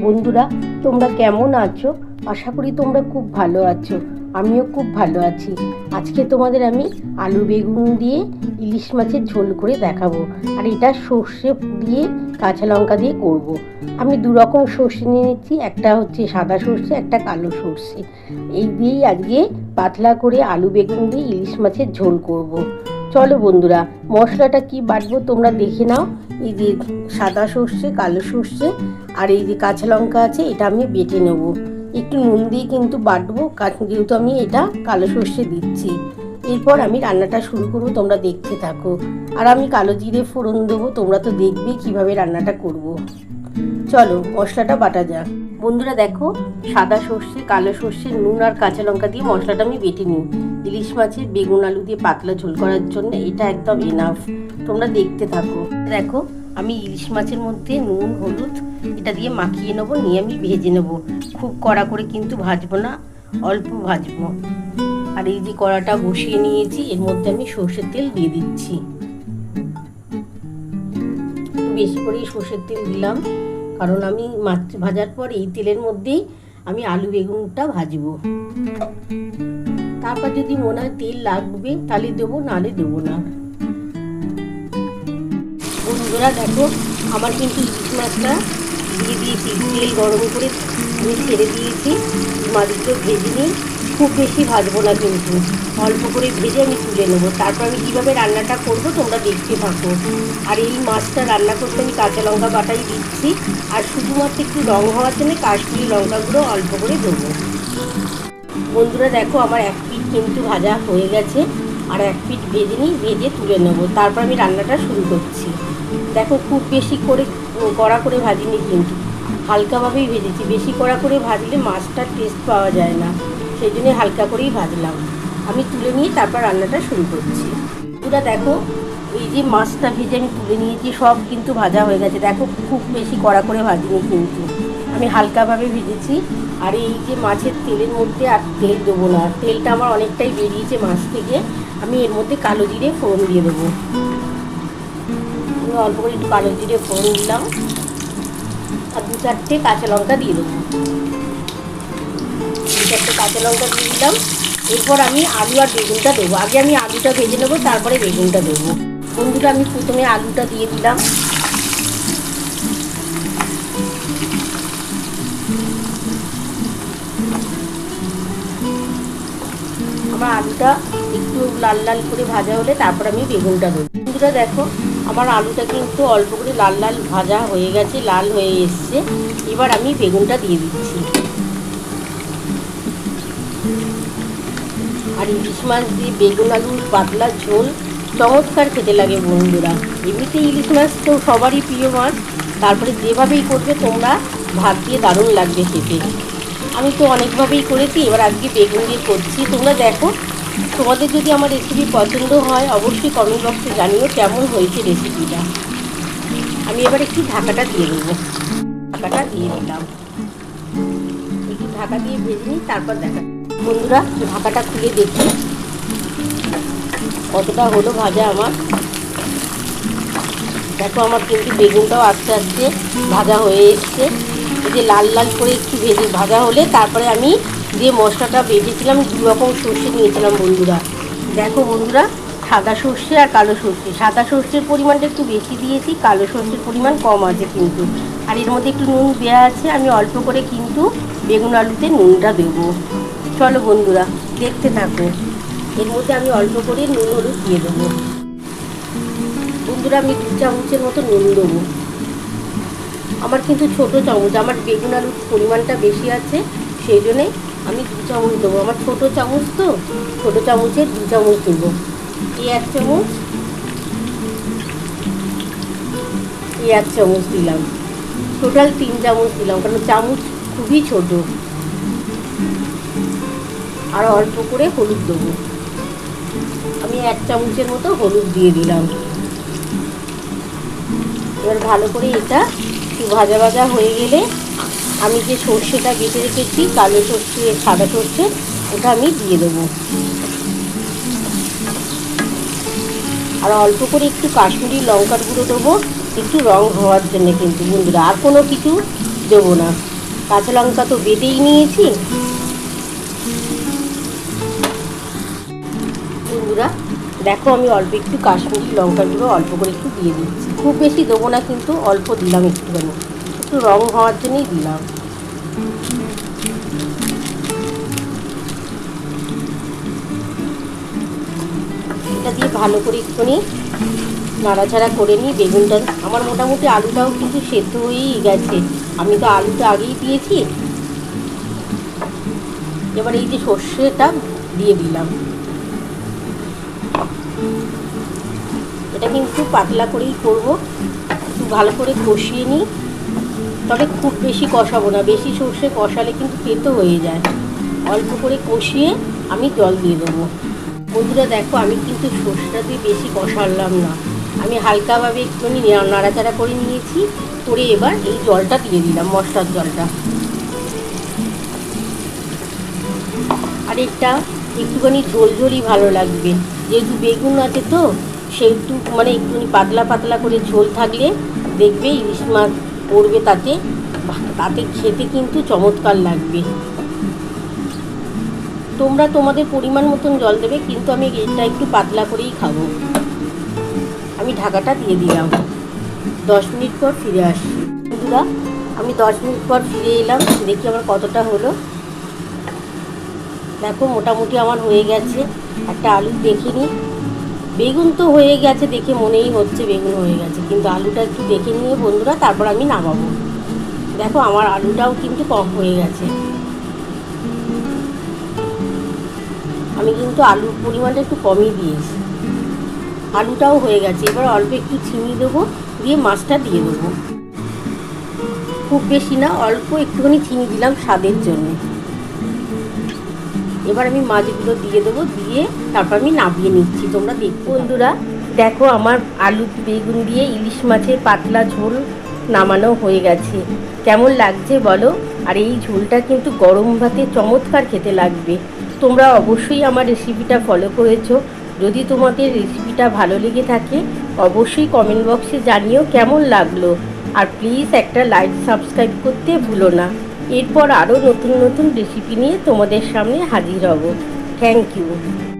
বন্ধুরা, তোমরা কেমন আছো? আশা করি তোমরা খুব ভালো আছো। আমিও খুব ভালো আছি। আজকে তোমাদের আমি আলু বেগুন দিয়ে ইলিশ মাছের ঝোল করে দেখাবো। আর এটা সর্ষে দিয়ে কাঁচা লঙ্কা দিয়ে করব। আমি দু রকম সর্ষে নিয়ে নিচ্ছি। একটা হচ্ছে সাদা সর্ষে, একটা কালো সর্ষে। এই দিয়েই আজকে পাতলা করে আলু বেগুন দিয়ে ইলিশ মাছের ঝোল করব। চলো বন্ধুরা, মশলাটা কি বাটবো তোমরা দেখে নাও। এই যে সাদা সর্ষে, কালো সর্ষে, আর এই যে কাঁচা লঙ্কা আছে, এটা আমি বেটে নেব। একটু নুন দিয়ে কিন্তু বাটবো যেহেতু আমি এটা কালো সর্ষে দিচ্ছি। এরপর আমি রান্নাটা শুরু করব, তোমরা দেখতে থাকো। আর আমি কালো জিরে ফোড়ন দেবো, তোমরা তো দেখবে কীভাবে রান্নাটা করব। চলো, মশলাটা বাটা যাক। বন্ধুরা দেখো, সাদা সর্ষে, কালো সর্ষে, নুন আর কাঁচা লঙ্কা দিয়ে মশলাটা আমি বেটে নিই। ইলিশ মাছের বেগুন আলু দিয়ে পাতলা ঝোল করার জন্য এটা একদম এনাফ তোমরা দেখতে থাকো। দেখো, আমি ইলিশ মাছের মধ্যে নুন, হলুদ এটা দিয়ে মাখিয়ে নেব, নিয়ে আমি ভেজে নেব। খুব কড়া করে কিন্তু ভাজবো না, অল্প ভাজবো। আর এই যে কড়াটা বসিয়ে নিয়েছি, এর মধ্যে আমি সর্ষের তেল দিয়ে দিচ্ছি। বেশি করেই সর্ষের তেল দিলাম। কারণ আমি মাছ ভাজার পর এই তেলের মধ্যেই আমি আলু বেগুনটা ভাজবো। তারপর যদি মনে হয় তেল লাগবে, তাহলে দেবো, নাহলে দেবো না। বন্ধুরা, দেখো, আমার কিন্তু ইলিশ মাছটা দিয়ে দিয়েছি। তেল গরম করে আমি ছেড়ে দিয়েছি। মাছগুলো ভেজে নিই। খুব বেশি ভাজবো না কিন্তু। অল্প করে ভেজে আমি তুলে নেব। তারপর আমি কীভাবে রান্নাটা করব তোমরা দেখতে থাকো। আর এই মাছটা রান্না করতে আমি কাঁচা লঙ্কা বাটাই দিচ্ছি। আর শুধুমাত্র একটু রং হওয়ার জন্য কাশ্মীরি লঙ্কাগুলো অল্প করে দেবো। বন্ধুরা দেখো, আমার এক পিঠ কিন্তু ভাজা হয়ে গেছে। আর এক পিঠ ভেজে নিই, ভেজে তুলে নেব। তারপর আমি রান্নাটা শুরু করছি। দেখো, খুব বেশি করে কড়া করে ভাজিনি কিন্তু। হালকাভাবেই ভেজেছি। বেশি কড়া করে ভাজলে মাছটার টেস্ট পাওয়া যায় না। সেই জন্য হালকা করেই ভাজলাম। আমি তুলে নিয়ে তারপর রান্নাটা শুরু করছি। পুরা দেখো, এই যে মাছটা ভেজে আমি তুলে নিয়েছি, সব কিন্তু ভাজা হয়ে গেছে। দেখো, খুব বেশি কড়া করে ভাজিনি কিন্তু। আমি হালকাভাবে ভেজেছি। আর এই যে মাছের তেলের মধ্যে, আর তেল দেবো না। তেলটা আমার অনেকটাই বেরিয়েছে মাছ থেকে। আমি এর মধ্যে কালো জিরে ফোড়ন দিয়ে দেবো। আমি অল্প করে একটু কালো জিরে ফোড়ন দিলাম। আর দু চারটে কাঁচা লঙ্কা দিয়ে দেবো। চারটে কাঁচা লঙ্কা দিয়ে দিলাম। এরপর আমি আলু আর বেগুনটা দেবো। আগে আমি আলুটা ভেজে নেব, তারপরে বেগুনটা দেবো। বন্ধুরা, আমি প্রথমে আলুটা দিয়ে দিলাম। আমার আলুটা একটু লাল লাল করে ভাজা হলে তারপর আমি বেগুনটা দেবো। বন্ধুরা, দেখো, আমার আলুটা কিন্তু অল্প করে লাল লাল ভাজা হয়ে গেছে, লাল হয়ে এসছে। এবার আমি বেগুনটা দিয়ে দিচ্ছি। আর ইলিশ মাছ দিয়ে বেগুন আলুর পাতলা ঝোল, চমৎকার খেতে লাগে বন্ধুরা। এমনিতে ইলিশ মাছ তো সবারই প্রিয় মাছ। তারপরে যেভাবেই করবে তোমরা, ভাত দিয়ে দারুণ লাগবে খেতে। আমি তো অনেকভাবেই করেছি, এবার আজকে বেগুন দিয়ে করছি। তোমরা দেখো, তোমাদের যদি আমার রেসিপি পছন্দ হয়, অবশ্যই কমেন্ট বক্সে জানিও কেমন হয়েছে রেসিপিটা আমি এবার একটু ঢাকাটা দিয়ে দেবো ঢাকাটা দিয়ে দিলাম একটু ঢাকা দিয়ে ভেজে নিই, তারপর দেখা বন্ধুরা, ঢাকাটা খুলে দেখি। কতটা হলো ভাজা আমার। দেখো আমার কিন্তু বেগুনটাও আস্তে আস্তে ভাজা হয়ে এসছে। যে লাল লাল করে একটু ভেজে ভাজা হলে তারপরে আমি যে মশলাটা বেজেছিলাম দু রকম সর্ষে নিয়েছিলাম বন্ধুরা। দেখো বন্ধুরা, সাদা সর্ষে আর কালো সর্ষে। সাদা সর্ষের পরিমাণটা একটু বেশি দিয়েছি, কালো সর্ষের পরিমাণ কম আছে কিন্তু। আর এর মধ্যে একটু নুন দেওয়া আছে, আমি অল্প করে কিন্তু বেগুন আলুতে নুনটা দেবো। চলো বন্ধুরা, দেখতে থাকো। এর মধ্যে আমি অল্প করে নুন হলুদ দিয়ে দেবো। বন্ধুরা, আমি দু চামচের মতো নুন দেবো। আমার কিন্তু ছোট চামচ, আমার বেগুন আলুর পরিমাণটা বেশি আছে, সেই জন্যে আমি দু চামচ দেবো। আমার ছোট চামচ তো, ছোট চামচের দু চামচ দেবো। এই এক চামচ, এই এক চামচ দিলাম। টোটাল তিন চামচ দিলাম, কারণ চামচ খুবই ছোট। আর অল্প করে হলুদ দেবো। আমি এক চামচের মতো হলুদ দিয়ে দিলাম। এবার ভালো করে এটা একটু ভাজা ভাজা হয়ে গেলে আমি যে সর্ষেটা বেটে রেখেছি, কালো সর্ষে, সাদা সর্ষে, ওটা আমি দিয়ে দেবো। আর অল্প করে একটু কাশ্মীরি লঙ্কার গুঁড়ো দেবো। একটু রং হওয়ার জন্য কিন্তু বন্ধুরা, আর কোনো কিছু দেবো না। কাঁচা লঙ্কা তো বেটেই নিয়েছি। বন্ধুরা, দেখো আমি অল্প একটু কাশ্মীরি লঙ্কা গুঁড়ো অল্প করে একটু দিয়ে দিচ্ছি। খুব বেশি দেবো না কিন্তু অল্প দিলাম একটুখানি। একটু রং হওয়ার জন্যই দিলাম। এটা দিয়ে ভালো করে একটুখানি নাড়াচাড়া করে নিই, বেগুনটা। আমার মোটামুটি আলুটাও কিন্তু সেদ্ধ হয়েই গেছে। আমি তো আলুটা আগেই দিয়েছি। এবার এই যে সর্ষেটা দিয়ে দিলাম। এটা কিন্তু পাতলা করেই করব। একটু ভালো করে কষিয়ে নিই। তবে খুব বেশি কষাবো না। বেশি সর্ষে কষালে কিন্তু তেতো হয়ে যায়। অল্প করে কষিয়ে আমি জল দিয়ে দেবো। বন্ধুরা, দেখো, আমি কিন্তু সর্ষেটা দিয়ে বেশি কষালাম না। আমি হালকাভাবে একটুখানি নাড়াচাড়া করে নিয়েছি। করে এবার এই জলটা দিয়ে দিলাম, মশলার জলটা। আর এটা একটুখানি ঝোল ঝোলই ভালো লাগবে। যেহেতু বেগুন আছে তো, সেহেতু মানে একটুখানি পাতলা পাতলা করে ঝোল থাকলে দেখবে ইলিশ মাছ পড়বে তাতে। তাতে খেতে কিন্তু চমৎকার লাগবে। তোমরা তোমাদের পরিমাণ মতন জল দেবে, কিন্তু আমি এটা একটু পাতলা করেই খাব। আমি ঢাকাটা দিয়ে দিলাম। দশ মিনিট পর ফিরে আসছি। বন্ধুরা, আমি দশ মিনিট পর ফিরে এলাম। দেখি আমার কতটা হলো। দেখো, মোটামুটি আমার হয়ে গেছে। একটা আলু দেখিনি। বেগুন তো হয়ে গেছে দেখে মনেই হচ্ছে বেগুন হয়ে গেছে। কিন্তু আলুটা একটু দেখে নিয়ে বন্ধুরা, তারপর আমি নামাবো। দেখো আমার আলুটাও কিন্তু কম হয়ে গেছে। আমি কিন্তু আলুর পরিমাণটা একটু কমই দিয়েছি। আলুটাও হয়ে গেছে, এবার অল্প একটু চিনি দেবো, দিয়ে মাছটা দিয়ে দেবো। খুব বেশি না, অল্প একটুখানি চিনি দিলাম স্বাদের জন্য। এবার আমি মাছগুলো দিয়ে দেবো, দিয়ে তারপর আমি নামিয়ে নিচ্ছি। তোমরা দেখো বন্ধুরা, দেখো আমার আলু, বেগুন দিয়ে ইলিশ মাছের পাতলা ঝোল নামানো হয়ে গেছে। কেমন লাগছে বলো? আর এই ঝোলটা কিন্তু গরম ভাতে চমৎকার খেতে লাগবে। তোমরা অবশ্যই আমার রেসিপিটা ফলো করেছ। যদি তোমাদের রেসিপিটা ভালো লেগে থাকে, অবশ্যই কমেন্ট বক্সে জানিও কেমন লাগল। আর প্লিজ একটা লাইক সাবস্ক্রাইব করতে ভুলো না। এরপর আরও নতুন নতুন রেসিপি নিয়ে তোমাদের সামনে হাজির হব। Thank you